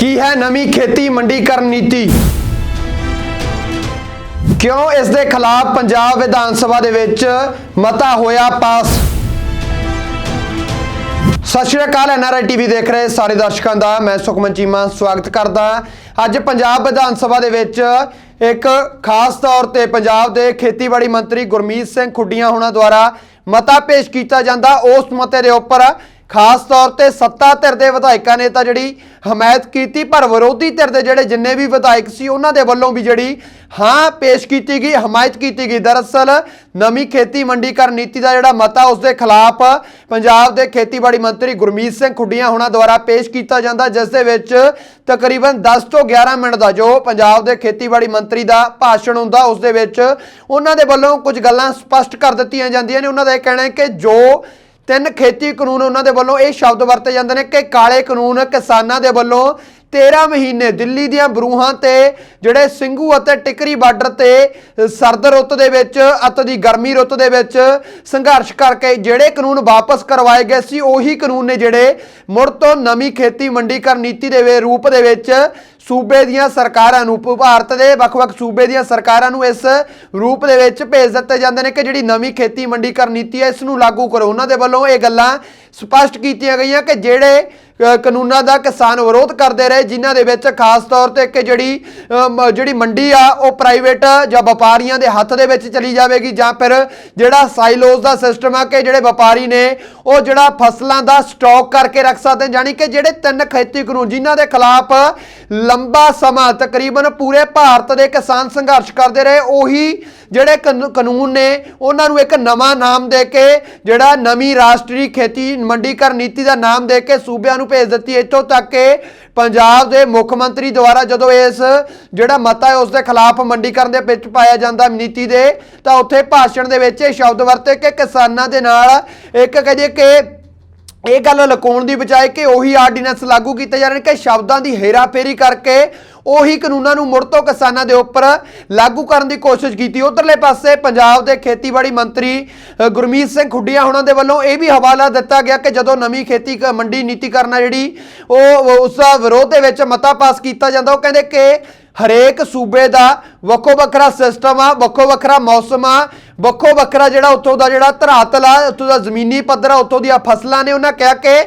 ਕੀ ਹੈ ਨਵੀਂ ਖੇਤੀ ਮੰਡੀਕਰਨ ਨੀਤੀ? ਕਿਉਂ ਇਸ ਦੇ ਖਿਲਾਫ ਪੰਜਾਬ ਵਿਧਾਨ ਸਭਾ ਦੇ ਵਿੱਚ ਮਤਾ ਹੋਇਆ ਪਾਸ? ਸਤਿ ਸ਼੍ਰੀ ਅਕਾਲ ਐਨਆਰਆਈ ਟੀਵੀ ਦੇਖ ਰਹੇ ਸਾਰੇ ਦਰਸ਼ਕਾਂ ਦਾ, ਮੈਂ ਸੁਖਮਨ ਚੀਮਾ, ਸਵਾਗਤ ਕਰਦਾ ਅੱਜ ਪੰਜਾਬ ਵਿਧਾਨ ਸਭਾ ਦੇ ਵਿੱਚ ਇੱਕ ਖਾਸ ਤੌਰ ਤੇ ਪੰਜਾਬ ਦੇ ਖੇਤੀਬਾੜੀ ਮੰਤਰੀ ਗੁਰਮੀਤ ਸਿੰਘ ਖੁੱਡੀਆਂ ਹੋਣਾ ਦੁਆਰਾ ਮਤਾ ਪੇਸ਼ ਕੀਤਾ ਜਾਂਦਾ। ਉਸ ਮਤੇ ਦੇ ਉੱਪਰ ਖਾਸ ਤੌਰ ਤੇ ਸੱਤਾ ਧਿਰ ਦੇ ਵਿਧਾਇਕਾਂ ਨੇ ਤਾਂ ਜਿਹੜੀ ਹਮਾਇਤ ਕੀਤੀ, ਪਰ ਵਿਰੋਧੀ ਧਿਰ ਦੇ ਜਿਹੜੇ ਜਿੰਨੇ ਵੀ ਵਿਧਾਇਕ ਸੀ, ਉਹਨਾਂ ਦੇ ਵੱਲੋਂ ਵੀ ਜਿਹੜੀ ਹਾਂ ਪੇਸ਼ ਕੀਤੀ ਗਈ, ਹਮਾਇਤ ਕੀਤੀ ਗਈ। ਦਰਅਸਲ ਨਵੀਂ ਖੇਤੀ ਮੰਡੀਕਰਨ ਨੀਤੀ ਦਾ ਜਿਹੜਾ ਮਤਾ, ਉਸ ਦੇ ਖਿਲਾਫ ਪੰਜਾਬ ਦੇ ਖੇਤੀਬਾੜੀ ਮੰਤਰੀ ਗੁਰਮੀਤ ਸਿੰਘ ਖੁੱਡੀਆਂ ਹੋਣਾ ਦੁਆਰਾ ਪੇਸ਼ ਕੀਤਾ ਜਾਂਦਾ, ਜਿਸ ਦੇ ਵਿੱਚ ਤਕਰੀਬਨ 10 ਤੋਂ 11 ਮਿੰਟ ਦਾ ਜੋ ਪੰਜਾਬ ਦੇ ਖੇਤੀਬਾੜੀ ਮੰਤਰੀ ਦਾ ਭਾਸ਼ਣ ਹੁੰਦਾ, ਉਸ ਦੇ ਵਿੱਚ ਉਹਨਾਂ ਦੇ ਵੱਲੋਂ ਕੁਝ ਗੱਲਾਂ ਸਪਸ਼ਟ ਕਰ ਦਿੱਤੀਆਂ ਜਾਂਦੀਆਂ ਨੇ। ਉਹਨਾਂ ਦਾ ਇਹ ਕਹਿਣਾ ਹੈ ਕਿ ਜੋ ਤਿੰਨ ਖੇਤੀ ਕਾਨੂੰਨ ਉਹਨਾਂ ਦੇ ਵੱਲੋਂ ਇਹ ਸ਼ਬਦ ਵਰਤੇ ਜਾਂਦੇ ਨੇ ਕਿ ਕਾਲੇ ਕਾਨੂੰਨ ਕਿਸਾਨਾਂ ਦੇ ਵੱਲੋਂ 13 ਮਹੀਨੇ ਦਿੱਲੀ ਦੀਆਂ ਬਰੂਹਾਂ ਤੇ ਜਿਹੜੇ ਸਿੰਘੂ ਅਤੇ ਟਿਕਰੀ ਬਾਰਡਰ ਤੇ ਸਰਦ ਰੁੱਤ ਦੇ ਵਿੱਚ ਅਤੇ ਦੀ ਗਰਮੀ ਰੁੱਤ ਦੇ ਵਿੱਚ ਸੰਘਰਸ਼ ਕਰਕੇ ਜਿਹੜੇ ਕਾਨੂੰਨ ਵਾਪਸ ਕਰਵਾਏ ਗਏ ਸੀ, ਉਹੀ ਕਾਨੂੰਨ ਨੇ ਜਿਹੜੇ ਮੁੜ ਤੋਂ ਨਵੀਂ ਖੇਤੀ ਮੰਡੀਕਰਨ ਨੀਤੀ ਦੇ ਵੇ- ਰੂਪ ਦੇ ਵਿੱਚ ਸੂਬੇ ਦੀਆਂ ਸਰਕਾਰਾਂ ਨੂੰ ਭਾਰਤ ਦੇ ਵੱਖ-ਵੱਖ ਸੂਬੇ ਦੀਆਂ ਸਰਕਾਰਾਂ ਨੂੰ ਇਸ ਰੂਪ ਦੇ ਵਿੱਚ ਭੇਜ ਦਿੱਤੇ ਜਾਂਦੇ ਨੇ ਕਿ ਜਿਹੜੀ ਨਵੀਂ ਖੇਤੀ ਮੰਡੀਕਰਨ ਨੀਤੀ ਹੈ, ਇਸ ਨੂੰ ਲਾਗੂ ਕਰੋ। ਉਹਨਾਂ ਦੇ ਵੱਲੋਂ ਇਹ ਗੱਲਾਂ ਸਪਸ਼ਟ ਕੀਤੀਆਂ ਗਈਆਂ ਕਿ ਜਿਹੜੇ ਕਾਨੂੰਨਾਂ ਦਾ ਕਿਸਾਨ ਵਿਰੋਧ ਕਰਦੇ ਰਹੇ, ਜਿਨ੍ਹਾਂ ਦੇ ਵਿੱਚ ਖਾਸ ਤੌਰ ਤੇ ਕਿ ਜਿਹੜੀ ਜਿਹੜੀ ਮੰਡੀ ਆ, ਉਹ ਪ੍ਰਾਈਵੇਟ ਜਾਂ ਵਪਾਰੀਆਂ ਦੇ ਹੱਥ ਦੇ ਵਿੱਚ ਚਲੀ ਜਾਵੇਗੀ, ਜਾਂ ਫਿਰ ਜਿਹੜਾ ਸਾਈਲੋਜ਼ ਦਾ ਸਿਸਟਮ ਆ, ਕਿ ਜਿਹੜੇ ਵਪਾਰੀ ਨੇ, ਉਹ ਜਿਹੜਾ ਫਸਲਾਂ ਦਾ ਸਟਾਕ ਕਰਕੇ ਰੱਖ ਸਕਦੇ ਨੇ। ਜਾਣੀ ਕਿ ਜਿਹੜੇ ਤਿੰਨ ਖੇਤੀ ਕਾਨੂੰਨ, ਜਿਨ੍ਹਾਂ ਦੇ ਖਿਲਾਫ ਲੰਬਾ ਸਮਾਂ ਤਕਰੀਬਨ ਪੂਰੇ ਭਾਰਤ ਦੇ ਕਿਸਾਨ ਸੰਘਰਸ਼ ਕਰਦੇ ਰਹੇ, ਉਹੀ ਜਿਹੜੇ ਕਾਨੂ- ਕਾਨੂੰਨ ਨੇ, ਉਹਨਾਂ ਨੂੰ ਇੱਕ ਨਵਾਂ ਨਾਮ ਦੇ ਕੇ, ਜਿਹੜਾ ਨਵੀਂ ਰਾਸ਼ਟਰੀ ਖੇਤੀ ਮੰਡੀਕਰਨ ਨੀਤੀ ਦਾ ਨਾਮ ਦੇ ਕੇ ਸੂਬਿਆਂ ਨੂੰ ਭੇਜ ਦਿੱਤੀ। ਇੱਥੋਂ ਤੱਕ ਕਿ ਪੰਜਾਬ ਦੇ ਮੁੱਖ ਮੰਤਰੀ ਦੁਆਰਾ ਜਦੋਂ ਇਸ ਜਿਹੜਾ ਮਤਾ ਹੈ, ਉਸ ਦੇ ਖਿਲਾਫ ਮੰਡੀਕਰਨ ਦੇ ਵਿੱਚ ਪਾਇਆ ਜਾਂਦਾ ਨੀਤੀ ਦੇ, ਤਾਂ ਉੱਥੇ ਭਾਸ਼ਣ ਦੇ ਵਿੱਚ ਇਹ ਸ਼ਬਦ ਵਰਤੇ ਕਿ ਕਿਸਾਨਾਂ ਦੇ ਨਾਲ ਇੱਕ ਕਹਦੇ ਕਿ ਇਹ ਗੱਲ ਲੁਕਾਉਣ ਦੀ ਬਜਾਏ ਕਿ ਉਹੀ ਆਰਡੀਨੈਂਸ ਲਾਗੂ ਕੀਤੇ ਜਾ ਰਹੇ ਨੇ ਕਿ ਸ਼ਬਦਾਂ ਦੀ ਹੇਰਾਫੇਰੀ ਕਰਕੇ ਉਹੀ ਕਾਨੂੰਨਾਂ ਨੂੰ ਮੁੜ ਤੋਂ ਕਿਸਾਨਾਂ ਦੇ ਉੱਪਰ ਲਾਗੂ ਕਰਨ ਦੀ ਕੋਸ਼ਿਸ਼ ਕੀਤੀ। ਉਧਰਲੇ ਪਾਸੇ ਪੰਜਾਬ ਦੇ ਖੇਤੀਬਾੜੀ ਮੰਤਰੀ ਗੁਰਮੀਤ ਸਿੰਘ ਖੁੱਡੀਆਂ ਉਹਨਾਂ ਦੇ ਵੱਲੋਂ ਇਹ ਵੀ ਹਵਾਲਾ ਦਿੱਤਾ ਗਿਆ ਕਿ ਜਦੋਂ ਨਵੀਂ ਖੇਤੀ ਕ- ਮੰਡੀ ਨੀਤੀਕਰਨ ਆ ਜਿਹੜੀ, ਉਹ ਉਸ ਦਾ ਵਿਰੋਧ ਦੇ ਵਿੱਚ ਮਤਾ ਪਾਸ ਕੀਤਾ ਜਾਂਦਾ। ਉਹ ਕਹਿੰਦੇ ਕਿ ਹਰੇਕ ਸੂਬੇ ਦਾ ਵੱਖੋ ਵੱਖਰਾ ਸਿਸਟਮ ਆ, ਵੱਖੋ ਵੱਖਰਾ ਮੌਸਮ ਆ, ਵੱਖੋ ਵੱਖਰਾ ਜਿਹੜਾ ਉੱਥੋਂ ਦਾ ਜਿਹੜਾ ਧਰਾਤਲ ਆ, ਉੱਥੋਂ ਦਾ ਜ਼ਮੀਨੀ ਪੱਧਰ ਆ, ਉੱਥੋਂ ਦੀਆਂ ਫਸਲਾਂ ਨੇ ਉਹਨਾਂ ਕਿਹਾ ਕਿ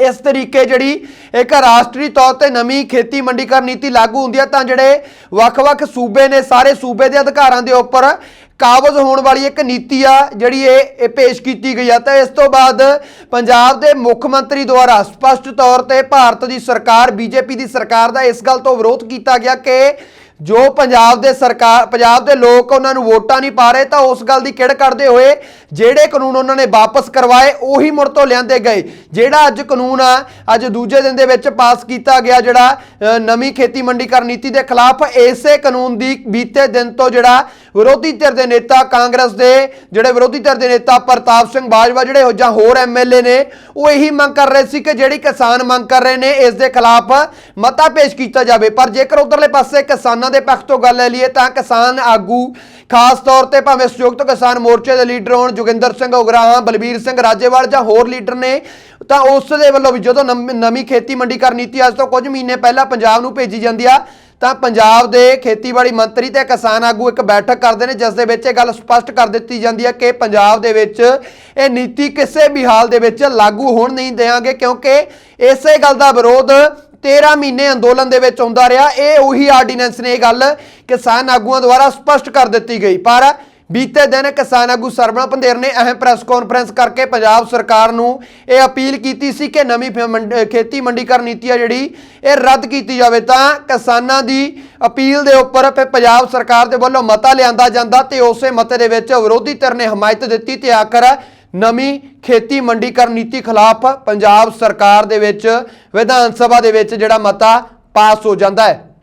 ਇਸ ਤਰੀਕੇ ਜਿਹੜੀ ਇੱਕ ਰਾਸ਼ਟਰੀ ਤੌਰ ਤੇ ਨਵੀਂ ਖੇਤੀ ਮੰਡੀਕਰਨ ਨੀਤੀ ਲਾਗੂ ਹੁੰਦੀ ਹੈ ਤਾਂ ਜਿਹੜੇ ਵੱਖ-ਵੱਖ ਸੂਬੇ ਨੇ, ਸਾਰੇ ਸੂਬੇ ਦੇ ਅਧਿਕਾਰਾਂ ਦੇ ਉੱਪਰ ਕਾਬਜ਼ ਹੋਣ ਵਾਲੀ ਇੱਕ ਨੀਤੀ ਆ, ਜਿਹੜੀ ਇਹ ਇਹ ਪੇਸ਼ ਕੀਤੀ ਗਈ ਆ। ਤਾਂ ਇਸ ਤੋਂ ਬਾਅਦ ਪੰਜਾਬ ਦੇ ਮੁੱਖ ਮੰਤਰੀ ਦੁਆਰਾ ਸਪਸ਼ਟ ਤੌਰ ਤੇ ਭਾਰਤ ਦੀ ਸਰਕਾਰ, ਬੀਜੇਪੀ ਦੀ ਸਰਕਾਰ ਦਾ ਇਸ ਗੱਲ ਤੋਂ ਵਿਰੋਧ ਕੀਤਾ ਗਿਆ ਕਿ ਜੋ ਪੰਜਾਬ ਦੇ ਸਰਕਾਰ ਪੰਜਾਬ ਦੇ ਲੋਕ ਉਹਨਾਂ ਨੂੰ ਵੋਟਾਂ ਨਹੀਂ ਪਾ ਰਹੇ ਤਾਂ ਉਸ ਗੱਲ ਦੀ ਕਿੜ ਕੱਢਦੇ ਹੋਏ ਜਿਹੜੇ ਕਾਨੂੰਨ ਉਹਨਾਂ ਨੇ ਵਾਪਸ ਕਰਵਾਏ, ਉਹੀ ਮੁੜ ਤੋਂ ਲਿਆਂਦੇ ਗਏ। ਜਿਹੜਾ ਅੱਜ ਕਾਨੂੰਨ ਆ, ਅੱਜ ਦੂਜੇ ਦਿਨ ਦੇ ਵਿੱਚ ਪਾਸ ਕੀਤਾ ਗਿਆ ਜਿਹੜਾ ਨਵੀਂ ਖੇਤੀ ਮੰਡੀਕਰਨ ਨੀਤੀ ਦੇ ਖਿਲਾਫ ਇਸੇ ਕਾਨੂੰਨ ਦੀ ਬੀਤੇ ਦਿਨ ਤੋਂ ਜਿਹੜਾ ਵਿਰੋਧੀ ਧਿਰ ਦੇ ਨੇਤਾ ਕਾਂਗਰਸ ਦੇ, ਜਿਹੜੇ ਵਿਰੋਧੀ ਧਿਰ ਦੇ ਨੇਤਾ ਪ੍ਰਤਾਪ ਸਿੰਘ ਬਾਜਵਾ, ਜਿਹੜੇ ਹੋ ਜਾਂ ਹੋਰ ਐਮਐਲਏ ਨੇ, ਉਹ ਇਹੀ ਮੰਗ ਕਰ ਰਹੇ ਸੀ ਕਿ ਜਿਹੜੀ ਕਿਸਾਨ ਮੰਗ ਕਰ ਰਹੇ ਨੇ, ਇਸ ਦੇ ਖਿਲਾਫ ਮਤਾ ਪੇਸ਼ ਕੀਤਾ ਜਾਵੇ। ਪਰ ਜੇਕਰ ਉਧਰਲੇ ਪਾਸੇ ਕਿਸਾਨਾਂ ਦੇ ਪੱਖ ਤੋਂ ਗੱਲ ਲੈ ਲਈਏ ਤਾਂ ਕਿਸਾਨ ਆਗੂ, ਖਾਸ ਤੌਰ ਤੇ ਭਾਵੇਂ ਸੰਯੁਕਤ ਕਿਸਾਨ ਮੋਰਚੇ ਦੇ ਲੀਡਰ ਹੋਣ ਜੋਗਿੰਦਰ ਸਿੰਘ ਉਗਰਾਹਾਂ, ਬਲਬੀਰ ਸਿੰਘ ਰਾਜੇਵਾਲ ਜਾਂ ਹੋਰ ਲੀਡਰ ਨੇ, ਤਾਂ ਉਸ ਦੇ ਵੱਲੋਂ ਵੀ ਜਦੋਂ ਨਵੀਂ ਖੇਤੀ ਮੰਡੀਕਰਨ ਨੀਤੀ ਅੱਜ ਤੋਂ ਕੁਝ ਮਹੀਨੇ ਪਹਿਲਾਂ ਪੰਜਾਬ ਨੂੰ ਭੇਜੀ ਜਾਂਦੀ ਆ, ਤਾਂ ਪੰਜਾਬ ਦੇ ਖੇਤੀਬਾੜੀ ਮੰਤਰੀ ਤੇ ਕਿਸਾਨ ਆਗੂ ਇੱਕ ਬੈਠਕ ਕਰਦੇ ਨੇ, ਜਿਸ ਦੇ ਵਿੱਚ ਇਹ ਗੱਲ ਸਪਸ਼ਟ ਕਰ ਦਿੱਤੀ ਜਾਂਦੀ ਹੈ ਕਿ ਪੰਜਾਬ ਦੇ ਵਿੱਚ ਇਹ ਨੀਤੀ ਕਿਸੇ ਵੀ ਹਾਲ ਦੇ ਵਿੱਚ ਲਾਗੂ ਹੋਣ ਨਹੀਂ ਦੇਵਾਂਗੇ ਕਿਉਂਕਿ ਇਸੇ ਗੱਲ ਦਾ ਵਿਰੋਧ 13 ਮਹੀਨੇ ਅੰਦੋਲਨ ਦੇ ਵਿੱਚ ਆਉਂਦਾ ਰਿਹਾ। ਇਹ ਉਹੀ ਆਰਡੀਨੈਂਸ ਨੇ ਇਹ ਗੱਲ ਕਿਸਾਨ ਆਗੂਆਂ ਦੁਆਰਾ ਸਪਸ਼ਟ ਕਰ ਦਿੱਤੀ ਗਈ। ਪਰ ਬੀਤੇ ਦਿਨ ਕਿਸਾਨ ਆਗੂ ਸਰਵਣ ਪੰਦੇਰ ਨੇ ਅਹਿਮ ਪ੍ਰੈਸ ਕਾਨਫਰੰਸ ਕਰਕੇ ਪੰਜਾਬ ਸਰਕਾਰ ਨੂੰ ਇਹ ਅਪੀਲ ਕੀਤੀ ਸੀ ਕਿ ਨਵੀਂ ਫ- ਮੰਡ- ਖੇਤੀ ਮੰਡੀਕਰਨ ਨੀਤੀ ਆ ਜਿਹੜੀ, ਇਹ ਰੱਦ ਕੀਤੀ ਜਾਵੇ ਤਾਂ ਕਿਸਾਨਾਂ ਦੀ ਅਪੀਲ ਦੇ ਉੱਪਰ ਫਿਰ ਪੰਜਾਬ ਸਰਕਾਰ ਦੇ ਵੱਲੋਂ ਮਤਾ ਲਿਆਂਦਾ ਜਾਂਦਾ ਤੇ ਉਸੇ ਮਤੇ ਦੇ ਵਿੱਚ ਵਿਰੋਧੀ ਧਿਰ ਨੇ ਹਮਾਇਤ ਦਿੱਤੀ ਤੇ ਆਖਰ ਨਵੀਂ ਖੇਤੀ ਮੰਡੀਕਰਨ ਨੀਤੀ ਖਿਲਾਫ ਪੰਜਾਬ ਸਰਕਾਰ ਦੇ ਵਿੱਚ, ਵਿਧਾਨ ਸਭਾ ਦੇ ਵਿੱਚ ਜਿਹੜਾ ਮਤਾ ਪਾਸ ਹੋ ਜਾਂਦਾ ਹੈ।